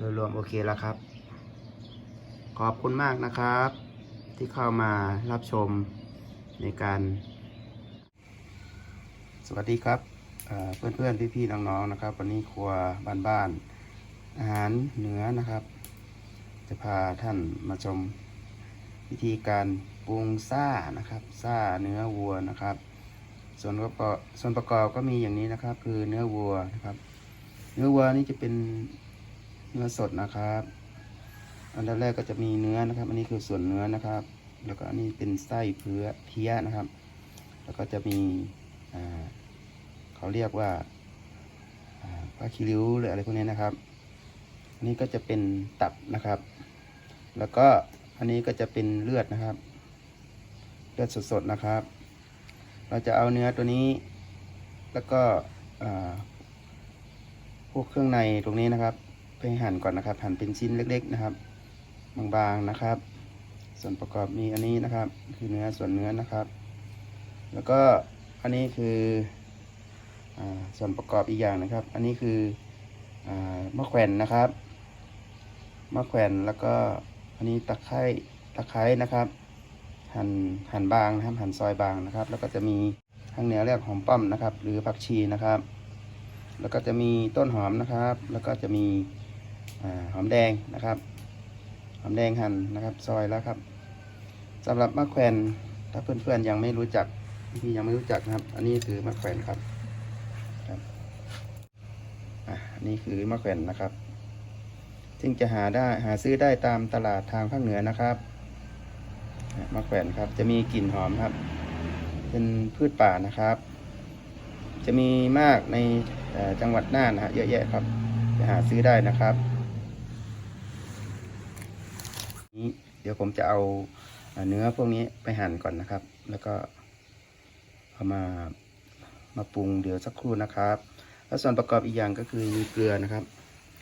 โดยรวมโอเคแล้วครับ ขอบคุณมากนะครับ ที่เข้ามารับชมในการ สวัสดีครับเอ่อเพื่อนๆพี่ๆน้องๆนะครับ วันนี้ครัวบ้านๆอาหารเหนือนะครับ จะพาท่านมาชมวิธีการปรุงซ่านะครับซ่าเนื้อวัวนะครับ ส่วนประกอบส่วนประกอบก็มีอย่างนี้นะครับ คือเนื้อวัวนะครับ เนื้อวัวนี่จะเป็น นื้อสดนะครับ อันดับแรกก็จะมีเนื้อนะครับ อันนี้คือส่วนเนื้อนะครับ แล้วก็อันนี้เป็นไส้เพื่อเพี้ยนะครับ แล้วก็จะมีเขาเรียกว่าอ่าผ้าคีริ้วหรืออะไรพวกนี้นะครับ อันนี้ก็จะเป็นตับนะครับ แล้วก็อันนี้ก็จะเป็นเลือดนะครับ เลือดสดๆนะครับ เราจะเอาเนื้อตัวนี้ แล้วก็พวกเครื่องในตรงนี้นะครับ ไปหั่นก่อนนะครับ หั่นเป็นชิ้นเล็ก ๆ นะครับ บางๆนะครับ ส่วนประกอบมีอันนี้นะครับ คือเนื้อส่วนเนื้อนะครับ แล้วก็อันนี้คืออส่วนประกอบอีกอย่างนะครับ อันนี้คืออมะแขวนนะครับมะแขวนแล้วก็อันนี้ตะไคร้ตะไคร้นะครับ หั่นหั่นบางนะครับหั่นซอยบางนะครับ แล้วก็จะมีทางเหนือเรียกหอมป้อมนะครับ หรือผักชีนะครับ แล้วก็จะมีต้นหอมนะครับ แล้วก็จะมี หอมแดงนะครับ หอมแดงหั่นนะครับ ซอยแล้วครับสำหรับมะแขวนถ้าเพื่อนๆยังไม่รู้จักพี่ยังไม่รู้จักนะครับ อันนี้คือมะแขวนครับครับอะอันนี้คือมะแขวนนะครับ ซึ่งจะหาได้หาซื้อได้ตามตลาดทางภาคเหนือนะครับมะแขวนครับ จะมีกลิ่นหอมครับ เป็นพืชป่านะครับ จะมีมากในจังหวัดน่านนะฮะเยอะแยะครับ จะหาซื้อได้นะครับ นี้เดี๋ยวผมจะเอาเนื้อพวกนี้ไปหั่นก่อนนะครับ แล้วก็เอามามาปรุงเดี๋ยวสักครู่นะครับ แล้วส่วนประกอบอีกอย่างก็คือมีเกลือนะครับ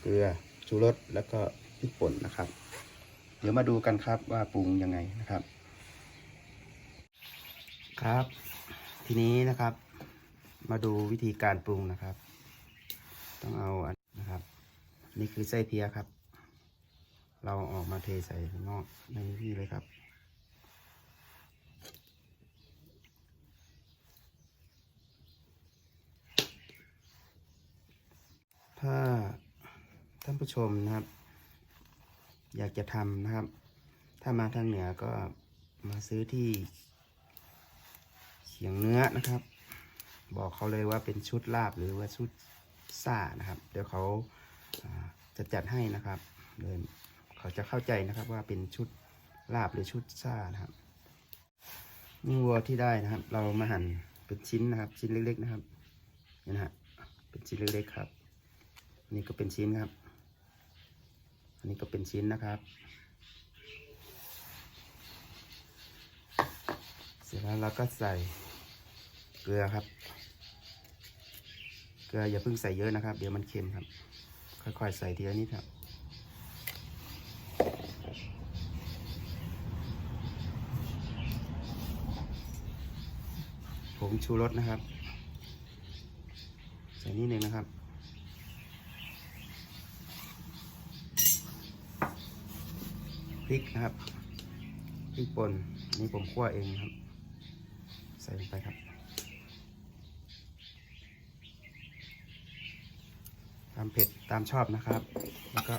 เกลือชูรสแล้วก็พริกป่นนะครับ เดี๋ยวมาดูกันครับว่าปรุงยังไงนะครับ ครับ ทีนี้นะครับ มาดูวิธีการปรุงนะครับ ต้องเอาอันนะครับ นี่คือไส้เพี้ยครับ เราออกมาเทใส่งนอกในนี่เลยครับ ถ้าท่านผู้ชมนะครับ อยากจะทำนะครับ ถ้ามาทางเหนือก็มาซื้อที่เขียงเนื้อนะครับ บอกเขาเลยว่าเป็นชุดลาบหรือว่าชุดซ่านะครับ เดี๋ยวเขาจะจัดให้นะครับเลย เขาจะเข้าใจนะครับว่าเป็นชุดลาบหรือชุดซ่านะครับนี่วัวที่ได้นะครับ เรามาหั่นเป็นชิ้นนะครับ ชิ้นเล็ก ๆนะครับนี่นะฮะเป็นชิ้นเล็กๆครับนนี่ก็เป็นชิ้นครับ อันนี้ก็เป็นชิ้นนะครับ เสร็จแล้วเราก็ใส่เกลือครับ เกลืออย่าเพิ่งใส่เยอะนะครับ เดี๋ยวมันเค็มครับ ค่อยๆใส่ทีละนิดครับ ผมชูรสนะครับ ใส่นิดหนึ่งนะครับ พริกนะครับ พริกป่นนี่ผมคั่วเองครับ ใส่ลงไปครับตามเผ็ดตามชอบนะครับ แล้วก็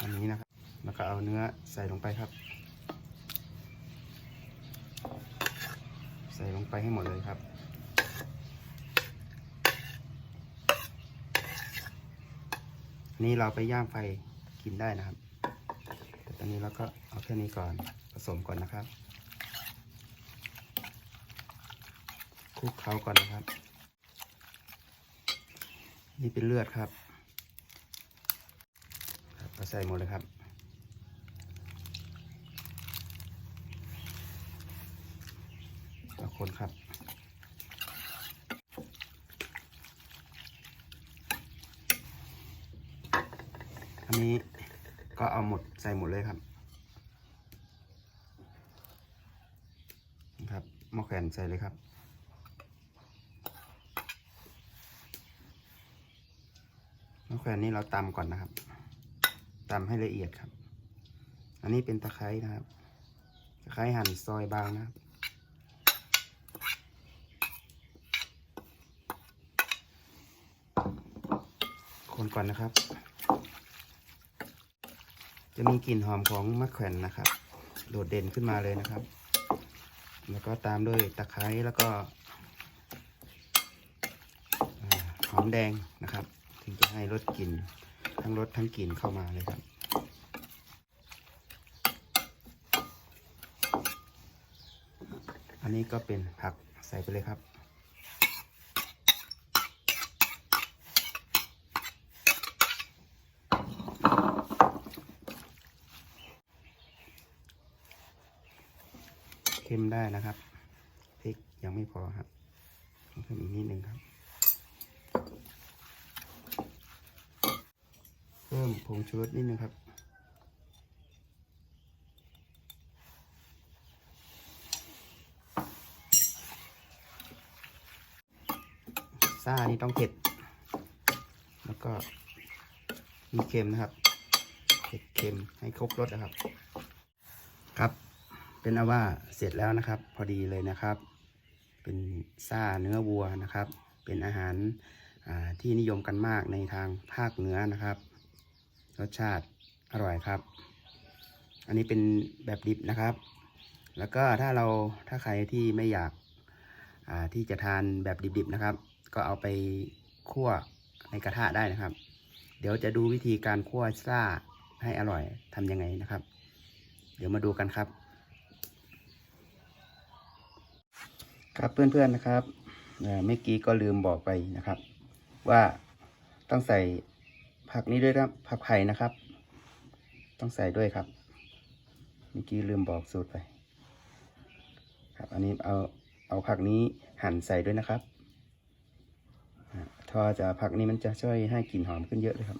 อันนี้นะครับ แล้วก็เอาเนื้อใส่ลงไปครับ ใส่ลงไปให้หมดเลยครับ นี่เราไปย่างไฟกินได้นะครับแต่ตอนนี้เราก็เอาแค่นี้ก่อนผสมก่อนนะครับคลุกเคล้าก่อนนะครับ นี่เป็นเลือดครับครับก็ใส่หมดเลยครับ แล้ว คนครับอันนี้ก็เอาหมดใส่หมดเลยครับครับหม้อแขวนใส่เลยครับมะแขวนนี้เราตำก่อนนะครับตำให้ละเอียดครับ อันนี้เป็นตะไคร้นะครับ ตะไคร้หั่นซอยบางนะครับ คนก่อนนะครับ จะมีกลิ่นหอมของมะแขวนนะครับ โดดเด่นขึ้นมาเลยนะครับ แล้วก็ตามด้วยตะไคร้แล้วก็หอมแดงนะครับ ถึงจะให้รสกลิ่นทั้งรสทั้งกลิ่นเข้ามาเลยครับอันนี้ก็เป็นผักใส่ไปเลยครับ เค็มได้นะครับพริกยังไม่พอครับเพิ่มอีกนิดหนึ่งครับ เพิ่มผงชูรสนิดนึงครับซ่านี่ต้องเผ็ด แล้วก็มีเค็มนะครับ เผ็ดเค็มให้ครบรสนะครับ ครับ เป็นเอาว่าเสร็จแล้วนะครับ พอดีเลยนะครับ เป็นซ่าเนื้อวัวนะครับ เป็นอาหารที่นิยมกันมากในทางภาคเหนือนะครับ รสชาติอร่อยครับ อันนี้เป็นแบบดิบนะครับ แล้วก็ถ้าเราถ้าใครที่ไม่อยากาที่จะทานแบบดิบๆนะครับ ก็เอาไปคั่วในกระทะได้นะครับ เดี๋ยวจะดูวิธีการคั่วซ่าให้อร่อยทำยังไงนะครับ เดี๋ยวมาดูกันครับ ครับเพื่อนๆนะครับเมื่อกี้ก็ลืมบอกไปนะครับ ว่าต้องใส่ผักนี้ด้วยนะผักไผ่นะครับ ต้องใส่ด้วยครับ เมื่อกี้ลืมบอกสูตรไป ครับอันนี้เอาเอาผักนี้หั่นใส่ด้วยนะครับอ่าทอจะผักนี้มันจะช่วยให้กลิ่นหอมขึ้นเยอะเลยครับ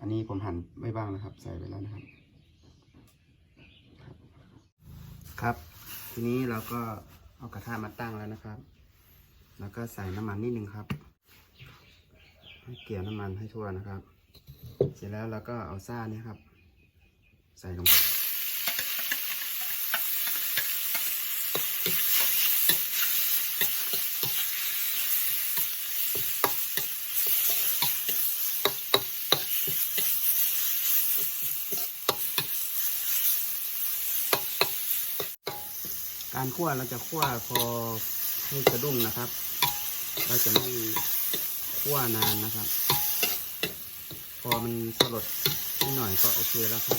อันนี้ผมหั่นไว้บ้างนะครับ ใส่ไว้แล้วนะครับ ครับ ทีนี้เราก็ เอากระทะมาตั้งแล้วนะครับ แล้วก็ใส่น้ำมันนิดนึงครับ ให้เกลี่ยน้ำมันให้ทั่วนะครับ เสร็จแล้วเราก็เอาซ่าเนี่ยครับ ใส่ลงไป การคั่วเราจะคั่วพอให้สะดุ้งนะครับ เราจะไม่คั่วนานนะครับ พอมันสลดนิดหน่อยก็โอเคแล้วครับ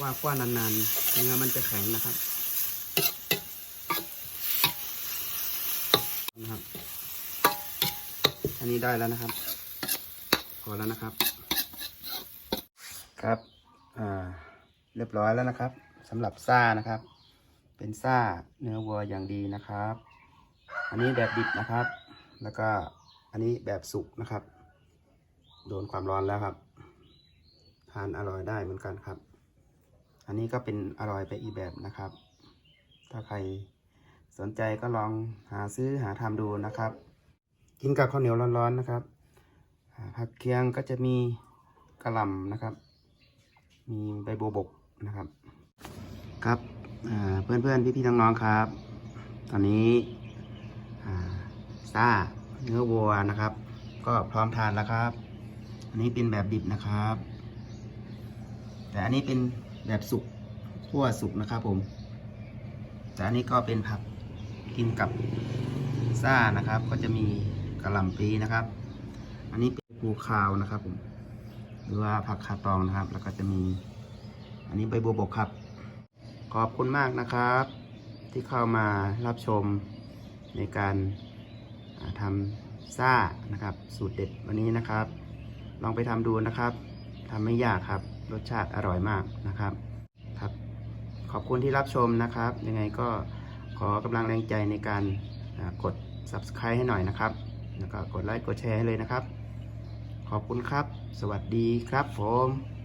ว่าคั่วนานๆ เนื้อมันจะแข็งนะครับนะครับ อันนี้ได้แล้วนะครับ พอแล้วนะครับ ครับ อ่า เรียบร้อยแล้วนะครับ สำหรับซ่านะครับ เป็นซ่าเนื้อวัวอย่างดีนะครับ อันนี้แบบดิบนะครับ แล้วก็อันนี้แบบสุกนะครับ โดนความร้อนแล้วครับ ทานอร่อยได้เหมือนกันครับ อันนี้ก็เป็นอร่อยไปอีกแบบนะครับ ถ้าใครสนใจก็ลองหาซื้อหาทำดูนะครับ กินกับข้าวเหนียวร้อนๆนะครับผักเคียงก็จะมีกระหล่ำนะครับ มีใบบัวบกนะครับ ครับอ่าเพื่อนๆพี่ๆน้องๆครับ ตอนนี้ซ่าเนื้อวัวนะครับ ก็พร้อมทานแล้วครับ อันนี้เป็นแบบดิบนะครับ แต่อันนี้เป็นแบบสุกคั่วสุกนะครับผม แต่อันนี้ก็เป็นผักกินกับซ่านะครับ ก็จะมีกระหล่ำปลีนะครับ อันนี้เป็นภูคาวนะครับผมหรือว่าผักคาตองนะครับ แล้วก็จะมี อันนี้ใบบัวบกครับ ขอบคุณมากนะครับ ที่เข้ามารับชมในการทำซ่านะครับ สูตรเด็ดวันนี้นะครับ ลองไปทำดูนะครับทำไม่ยากครับ รสชาติอร่อยมากนะครับครับ ขอบคุณที่รับชมนะครับ ยังไงก็ขอกำลังแรงใจในการกด subscribe ให้หน่อยนะครับ แล้วก็กดไลค์กดแชร์ให้เลยนะครับ ขอบคุณครับ สวัสดีครับผม